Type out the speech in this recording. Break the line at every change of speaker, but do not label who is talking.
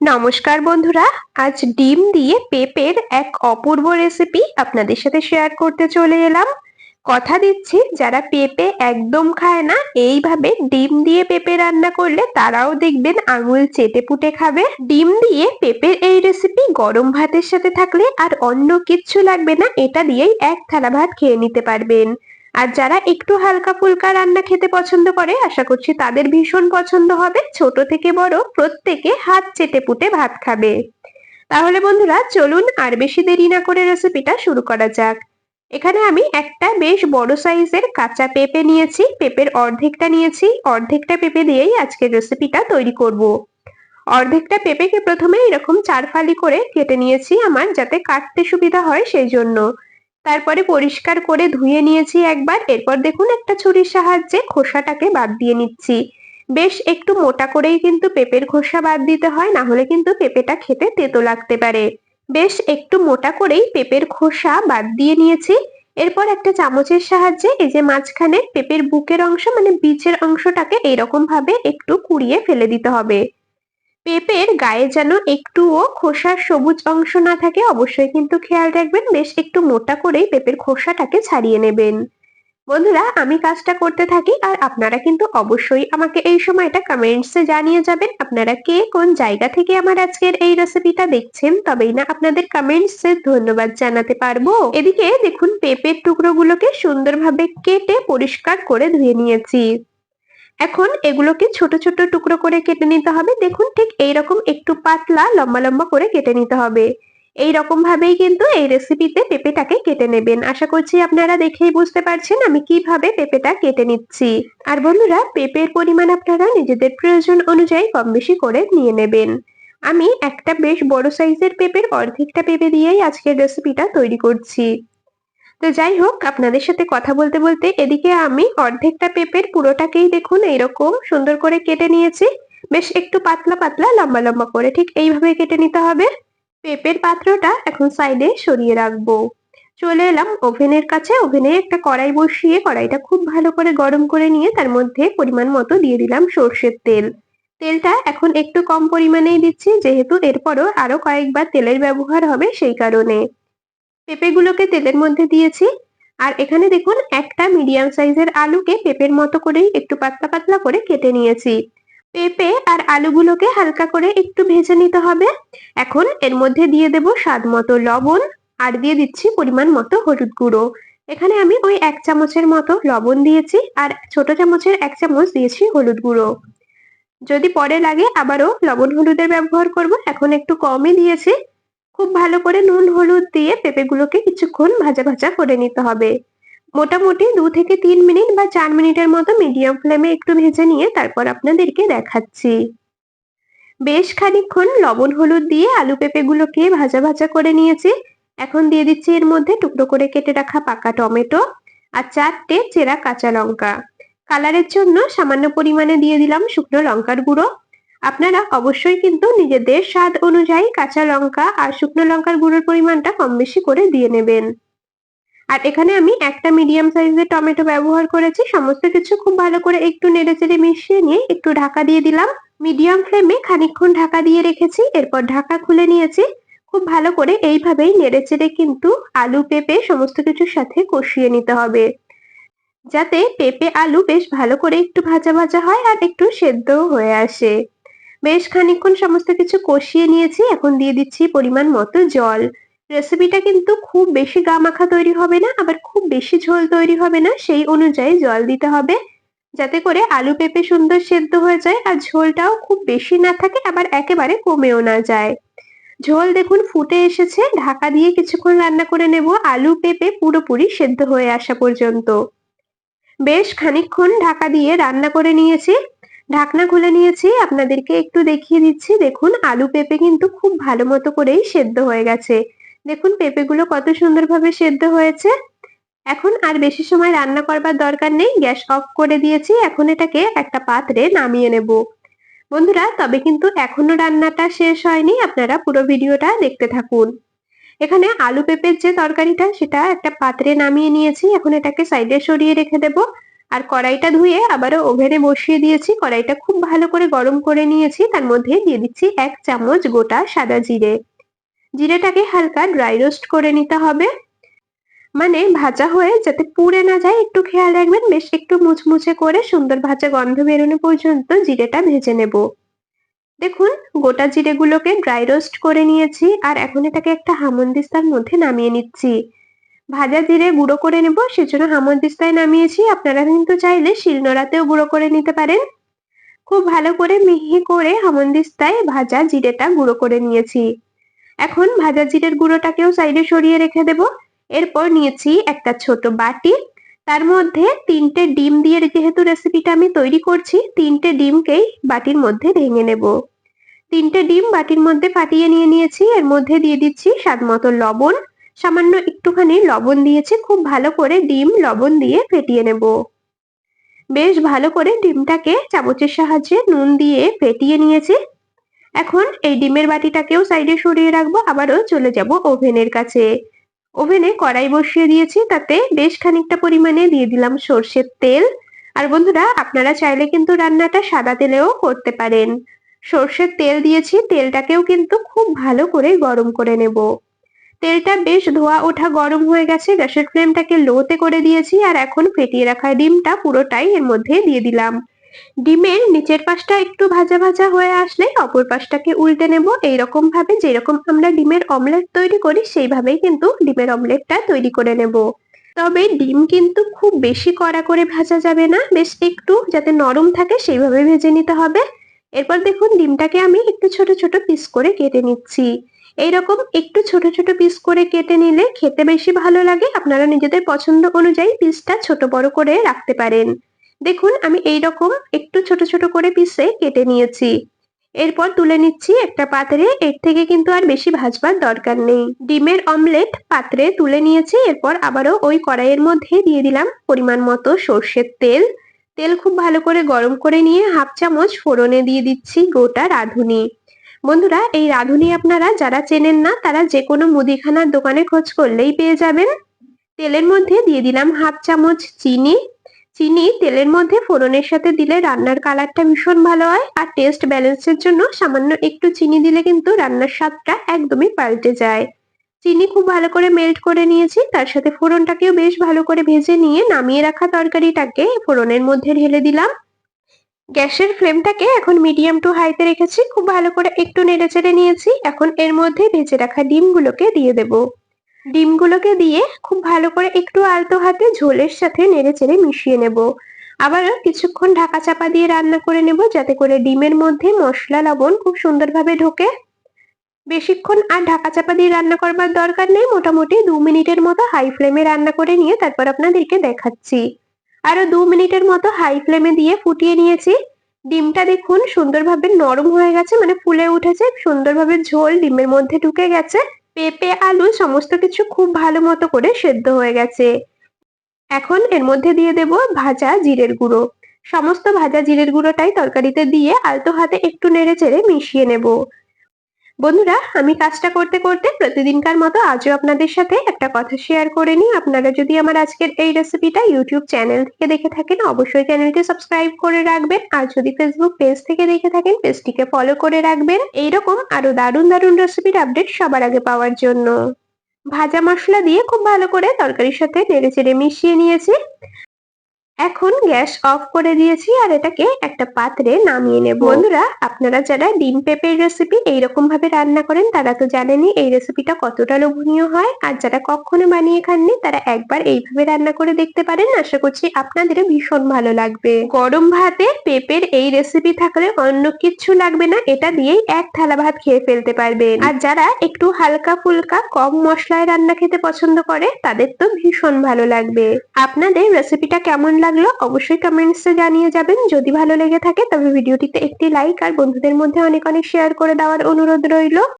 নমস্কার বন্ধুরা, আজ ডিম দিয়ে পেঁপের এক অপূর্ব রেসিপি আপনাদের সাথে শেয়ার করতে চলে এলাম। কথা দিচ্ছি, যারা পেঁপে একদম খায় না, এইভাবে ডিম দিয়ে পেঁপে রান্না করলে তারাও দেখবেন আঙুল চেটে পুটে খাবে। ডিম দিয়ে পেঁপের এই রেসিপি গরম ভাতের সাথে থাকলে আর অন্য কিচ্ছু লাগবে না, এটা দিয়েই এক থালা ভাত খেয়ে নিতে পারবেন। আর যারা একটু হালকা ফুলকা রান্না খেতে পছন্দ করে, আশা করছি তাদের ভীষণ পছন্দ হবে। ছোট থেকে বড় প্রত্যেকে হাত চেটে পুটে ভাত খাবে। তাহলে বন্ধুরা, চলুন আর বেশি দেরি না করে রেসিপিটা শুরু করা যাক। এখানে আমি একটা বেশ বড় সাইজের কাঁচা পেঁপে নিয়েছি। পেঁপের অর্ধেকটা নিয়েছি। অর্ধেকটা পেঁপে দিয়েই আজকের রেসিপিটা তৈরি করব। অর্ধেকটা পেঁপেকে প্রথমে এরকম চার ফালি করে কেটে নিয়েছি আমার, যাতে কাটতে সুবিধা হয় সেই জন্য। তারপরে পরিষ্কার করে ধুয়ে নিয়েছি একবার। এরপর দেখুন একটা ছুরির সাহায্যে খোসাটাকে বাদ দিয়ে নিচ্ছি। বেশ একটু মোটা করেই কিন্তু পেঁপের খোসা বাদ দিতে হয়, না হলে কিন্তু পেঁপেটা খেতে তেতো লাগতে পারে। বেশ একটু মোটা করেই পেঁপের খোসা বাদ দিয়ে নিয়েছি। এরপর একটা চামচের সাহায্যে এই যে মাঝখানে পেঁপের বুকের অংশ মানে বীজের অংশটাকে এইরকম ভাবে একটু কুড়িয়ে ফেলে দিতে হবে। পেঁপের গায়ে যেন একটুও খোসার সবুজ অংশ না থাকে, অবশ্যই কিন্তু খেয়াল রাখবেন, বেশ একটু মোটা করেই পেঁপের খোসাটাকে ছাড়িয়ে নেবেন। বন্ধুরা, আমি কাজটা করতে থাকি আর আপনারা কিন্তু অবশ্যই আমাকে এই সময়টা কমেন্টসে জানিয়ে যাবেন, আপনারা কে কোন জায়গা থেকে আমার আজকের এই রেসিপিটা দেখছেন, তবেই না আপনাদের কমেন্টসে ধন্যবাদ জানাতে পারব। এদিকে দেখুন, পেঁপের টুকরোগুলোকে সুন্দরভাবে কেটে পরিষ্কার করে ধুয়ে নিয়েছি। এখন এগুলোকে ছোট ছোট টুকরো করে কেটে নিতে হবে। দেখুন, ঠিক এইরকম একটু পাতলা, লম্বা লম্বা করে কেটে নিতে হবে। এই রকম ভাবেই কিন্তু এই রেসিপিতে পেঁপেটাকে কেটে নেবেন। আশা করছি আপনারা দেখেই বুঝতে পারছেন আমি কীভাবে পেঁপেটা কেটে নিচ্ছি। আর বন্ধুরা, পেঁপের পরিমাণ আপনারা নিজেদের প্রয়োজন অনুযায়ী কম বেশি করে নিয়ে নেবেন। আমি একটা বেশ বড় সাইজের পেঁপের অর্ধেকটা পেঁপে দিয়েই আজকের রেসিপিটা তৈরি করছি। তো যাই হোক, আপনাদের সাথে কথা বলতে বলতে এদিকে আমি অর্ধেকটা পেঁপের পুরোটাকেই দেখুন এইরকম সুন্দর করে কেটে নিয়েছি। বেশ একটু পাতলা পাতলা, লম্বা লম্বা করে ঠিক এইভাবে কেটে নিতে হবে। পেঁপের পাত্রটা এখন সাইডে সরিয়ে রাখব। চলে এলাম ওভেনের কাছে। ওভেনে একটা কড়াই বসিয়ে কড়াইটা খুব ভালো করে গরম করে নিয়ে তার মধ্যে পরিমাণ মতো দিয়ে দিলাম সর্ষের তেল। তেলটা এখন একটু কম পরিমাণেই দিচ্ছি, যেহেতু এরপরও আরও কয়েকবার তেলের ব্যবহার হবে সেই কারণে। পেঁপেগুলোকে তেলের মধ্যে দিয়েছি। আর এখানে দেখুন, একটা মিডিয়াম সাইজের আলুকে পেঁপের মতো করেই একটু পাতলা পাতলা করে কেটে নিয়েছি। পেঁপে আর আলুগুলোকে হালকা করে একটু ভেজে নিতে হবে। এখন এর মধ্যে দিয়ে দেব স্বাদ মতো লবণ, আর দিয়ে দিচ্ছি পরিমাণ মতো হলুদ গুঁড়ো। এখানে আমি ওই এক চামচের মতো লবণ দিয়েছি, আর ছোট চামচের এক চামচ দিয়েছি হলুদ গুঁড়ো। যদি পরে লাগে আবারও লবণ হলুদের ব্যবহার করব, এখন একটু কমই দিয়েছি। খুব ভালো করে নুন, হলুদ দিয়ে পেঁপেগুলোকে কিছুক্ষণ ভাজা ভাজা করে নিতে হবে। মোটামুটি দু থেকে তিন মিনিট বা চার মিনিটের মতো মিডিয়াম ফ্লেমে একটু ভেজে নিয়ে তারপর আপনাদেরকে দেখাচ্ছি। বেশ খানিক্ষণ লবণ, হলুদ দিয়ে আলু পেঁপেগুলোকে ভাজা ভাজা করে নিয়েছি। এখন দিয়ে দিচ্ছি এর মধ্যে টুকরো করে কেটে রাখা পাকা টমেটো আর চারটে চেরা কাঁচা লঙ্কা। কালারের জন্য সামান্য পরিমাণে দিয়ে দিলাম শুকনো লঙ্কার গুঁড়ো। আপনারা অবশ্যই কিন্তু নিজেদের স্বাদ অনুযায়ী কাঁচা লঙ্কা আর শুকনো লঙ্কার গুঁড়োর পরিমাণটা কম বেশি করে দিয়ে নেবেন। আর এখানে আমি একটা মিডিয়াম সাইজের টমেটো ব্যবহার করেছি। সমস্ত কিছু খুব ভালো করে একটু নেড়ে চেড়ে মিশিয়ে নিয়ে একটু ঢাকা দিয়ে দিলাম। মিডিয়াম ফ্লেমে খানিকক্ষণ ঢাকা দিয়ে রেখেছি, এরপর ঢাকা খুলে নিয়েছি। খুব ভালো করে এইভাবেই নেড়ে চেড়ে কিন্তু আলু পেঁপে সমস্ত কিছুর সাথে কষিয়ে নিতে হবে। যাতে পেঁপে আলু বেশ ভালো করে একটু ভাজা ভাজা হয় আর একটু সেদ্ধও হয়ে আসে। বেশ খানিকক্ষণ সমস্ত কিছু কষিয়ে নিয়েছি, এখন দিয়ে দিচ্ছি পরিমাণ মতো জল। রেসিপিটা কিন্তু খুব বেশি গা মাখা তৈরি হবে না, আবার খুব বেশি ঝোল তৈরি হবে না, সেই অনুযায়ী জল দিতে হবে। যাতে করে আলু পেঁপে সুন্দর সেদ্ধ হয়ে যায় আর ঝোলটাও খুব বেশি না থাকে, আবার একেবারে কমেও না যায়। ঝোল দেখুন ফুটে এসেছে, ঢাকা দিয়ে কিছুক্ষণ রান্না করে নেব, আলু পেঁপে পুরোপুরি সেদ্ধ হয়ে আসা পর্যন্ত। বেশ খানিকক্ষণ ঢাকা দিয়ে রান্না করে নিয়েছি। ঢাকনা খুলে নিয়েছি, আপনাদেরকে একটু দেখিয়ে দিচ্ছি। দেখুন, আলু পেঁপে কিন্তু খুব ভালো মতো করেই সেদ্ধ হয়ে গেছে। দেখুন, পেঁপেগুলো কত সুন্দরভাবে সেদ্ধ হয়েছে। এখন আর বেশি সময় রান্না করবার দরকার নেই। গ্যাস অফ করে দিয়েছি। এখন এটাকে একটা পাত্রে নামিয়ে নেব। বন্ধুরা, তবে কিন্তু এখনও রান্নাটা শেষ হয়নি। আপনারা পুরো ভিডিওটা দেখতে থাকুন। এখানে আলু পেঁপের যে তরকারিটা, সেটা একটা পাত্রে নামিয়ে নিয়েছি। এখন এটাকে সাইডে সরিয়ে রেখে দেব। আর কড়াইটা ধুয়ে আবারও ওভেনে বসিয়ে দিয়েছি। কড়াইটা খুব ভালো করে গরম করে নিয়েছি। তার মধ্যে দিয়ে দিচ্ছি এক চামচ গোটা সাদা জিরে। জিরেটাকে হালকা ড্রাই রোস্ট করে নিতে হবে। মানে ভাজা হয়ে যাতে পুড়ে না যায়, একটু খেয়াল রাখবেন, বেশ একটু মুচমুচে করে সুন্দর ভাজা গন্ধ বেরোনো পর্যন্ত জিরেটা ভেজে নেব। দেখুন, গোটা জিরেগুলোকে ড্রাই রোস্ট করে নিয়েছি। আর এখন এটাকে একটা হামনদিস্তার মধ্যে নামিয়ে নিচ্ছি। ভাজা জিরে গুঁড়ো করে নেব, সেজন্য হামনদিস্তায় নামিয়েছি। আপনারা কিন্তু চাইলে শিলনোড়াতেও গুঁড়ো করে নিতে পারেন। খুব ভালো করে মিহি করে হামনদিস্তায় ভাজা জিরেটা গুঁড়ো করে নিয়েছি। এখন ভাজা জিরের গুঁড়োটাকেও সাইডে সরিয়ে রেখে দেব। এরপর নিয়েছি একটা ছোট বাটি। তার মধ্যে তিনটে ডিম দিয়ে যেহেতু রেসিপিটা আমি তৈরি করছি, তিনটে ডিমকেই বাটির মধ্যে ভেঙে নেব। তিনটে ডিম বাটির মধ্যে ফাটিয়ে নিয়ে নিয়েছি। এর মধ্যে দিয়ে দিচ্ছি স্বাদ মতো লবণ। সামান্য একটুখানি লবণ দিয়েছি, খুব ভালো করে ডিম লবণ দিয়ে ফেটিয়ে নেব। বেশ ভালো করে ডিমটাকে চামচের সাহায্যে নুন দিয়ে ফেটিয়ে নিয়েছি। এখন এই ডিমের বাটিটাকেও সাইডে সরিয়ে রাখব, আবারও চলে যাব ওভেনের কাছে। ওভেনে কড়াই বসিয়ে দিয়েছি, তাতে বেশ খানিকটা পরিমাণে দিয়ে দিলাম সর্ষের তেল। আর বন্ধুরা, আপনারা চাইলে কিন্তু রান্নাটা সাদা তেলেও করতে পারেন। সর্ষের তেল দিয়েছি, তেলটাকেও কিন্তু খুব ভালো করে গরম করে নেব। তেলটা বেশ ধোয়া ওঠা গরম হয়ে গেছে। গ্যাসের ফ্লেমটাকে লোতে করে দিয়েছি আর এখন ফেটিয়ে রাখা ডিমটা পুরোটাই এর মধ্যে দিয়ে দিলাম। ডিমের নিচের পাশটা একটু ভাজা ভাজা হয়ে আসলে অপর পাশটাকে উল্টে নেব। এইরকম ভাবে যেরকম আমরা ডিমের অমলেট তৈরি করি, সেইভাবেই কিন্তু ডিমের অমলেটটা তৈরি করে নেব। তবে ডিম কিন্তু খুব বেশি কড়া করে ভাজা যাবে না। বেশ একটু যাতে নরম থাকে সেইভাবে ভেজে নিতে হবে। এরপর দেখুন, ডিমটাকে আমি একটু ছোট ছোট পিস করে কেটে নিচ্ছি। এইরকম একটু ছোট ছোট পিস করে কেটে নিলে খেতে বেশি ভালো লাগে। আপনারা নিজেদের পছন্দ অনুযায়ী পিসটা ছোট বড় করে রাখতে পারেন। দেখুন, আমি এই রকম একটু ছোট ছোট করে পিসে কেটে নিয়েছি। এরপর তুলে নিচ্ছি একটা পাত্রে। এর থেকে কিন্তু আর বেশি ভাজবার দরকার নেই। ডিমের অমলেট পাত্রে তুলে নিয়েছি। এরপর আবারও ওই কড়াইয়ের মধ্যে দিয়ে দিলাম পরিমাণ মতো সর্ষের তেল। তেল খুব ভালো করে গরম করে নিয়ে হাফ চামচ ফোড়নে দিয়ে দিচ্ছি গোটা রাঁধুনি। বন্ধুরা, এই রাঁধুনি আপনারা যারা চেনেন না, তারা যে কোনো মুদিখানার দোকানে খোঁজ করলেই পেয়ে যাবেন। তেলের মধ্যে দিয়ে দিলাম হাফ চামচ চিনি। চিনি তেলের মধ্যে ফোড়নের সাথে দিলে রান্নার কালারটা ভীষণ ভালো হয় আর টেস্ট ব্যালেন্সের জন্য সামান্য একটু চিনি দিলে কিন্তু রান্নার স্বাদটা একদমই পাল্টে যায়। চিনি খুব ভালো করে মেল্ট করে নিয়েছি, তার সাথে ফোড়নটাকেও বেশ ভালো করে ভেজে নিয়ে নামিয়ে রাখা তরকারিটাকে ফোড়নের মধ্যে ঢেলে দিলাম। গ্যাসের ফ্লেমটাকে এখন মিডিয়াম টু হাইতে রেখেছি, খুব ভালো করে একটু নেড়ে চেড়ে নিয়েছি। এখন এর মধ্যে ভেজে রাখা ডিমগুলোকে দিয়ে দেব। ডিমগুলোকে দিয়ে খুব ভালো করে একটু আলতো হাতে ঝোলের সাথে নেড়ে চেড়ে মিশিয়ে নেব। আবারও কিছুক্ষণ ঢাকা চাপা দিয়ে রান্না করে নেব, যাতে করে ডিমের মধ্যে মশলা লবণ খুব সুন্দরভাবে ঢোকে। বেশিক্ষণ আর ঢাকা চাপা দিয়ে রান্না করবার দরকার নেই, মোটামুটি দু মিনিটের মতো হাই ফ্লেমে রান্না করে নিয়ে তারপর আপনাদেরকে দেখাচ্ছি। আরও দু মিনিটের মতো হাই ফ্লেমে দিয়ে ফুটিয়ে নিয়েছি। ডিমটা দেখুন সুন্দরভাবে নরম হয়ে গেছে মানে ফুলে উঠেছে, সুন্দরভাবে ঝোল ডিমের মধ্যে ঢুকে গেছে। পেঁপে, আলু সমস্ত কিছু খুব ভালো মতো করে সেদ্ধ হয়ে গেছে। এখন এর মধ্যে দিয়ে দেব ভাজা জিরের গুঁড়ো। সমস্ত ভাজা জিরের গুঁড়োটাই তরকারিতে দিয়ে আলতো হাতে একটু নেড়ে চেড়ে মিশিয়ে নেব। বন্ধুরা, আমি কাজটা করতে করতে প্রতিদিনকার মতো আজও আপনাদের সাথে একটা কথা শেয়ার করে নিই। আপনারা যদি আমার আজকের এই রেসিপিটা ইউটিউব চ্যানেল থেকে দেখে থাকেন, অবশ্যই চ্যানেলটি সাবস্ক্রাইব করে রাখবেন। আর যদি ফেসবুক পেজ থেকে দেখে থাকেন পেজটিকে ফলো করে রাখবেন। এইরকম আরও দারুণ দারুণ রেসিপির আপডেট সবার আগে পাওয়ার জন্য। ভাজা মশলা দিয়ে খুব ভালো করে তরকারির সাথে নেড়ে চেড়ে মিশিয়ে নিয়েছি। এখন গ্যাস অফ করে দিয়েছি আর এটাকে একটা পাত্রে নামিয়ে নেব। বন্ধুরা, আপনারা যারা ডিম পেঁপের রেসিপি এইরকম ভাবে রান্না করেন, তারা তো জানেনই এই রেসিপিটা কতটা লোভনীয় হয়। আর যারা কখনো বানিয়ে খাননি, তারা একবার এইভাবে রান্না করে দেখতে পারেন। আশা করছি আপনাদেরও ভীষণ ভালো লাগবে। গরম ভাতে পেঁপের এই রেসিপি থাকলে অন্য কিচ্ছু লাগবে না, এটা দিয়েই এক থালা ভাত খেয়ে ফেলতে পারবেন। আর যারা একটু হালকা ফুলকা কম মশলায় রান্না খেতে পছন্দ করে, তাদের তো ভীষণ ভালো লাগবে। আপনাদের রেসিপিটা কেমন লাগবে লাগল, অবশ্যই কমেন্টসে জানিয়ে যাবেন। যদি ভালো লেগে থাকে, তবে ভিডিওটিতে একটি লাইক আর বন্ধুদের মধ্যে অনেক অনেক শেয়ার করে দেওয়ার অনুরোধ রইল।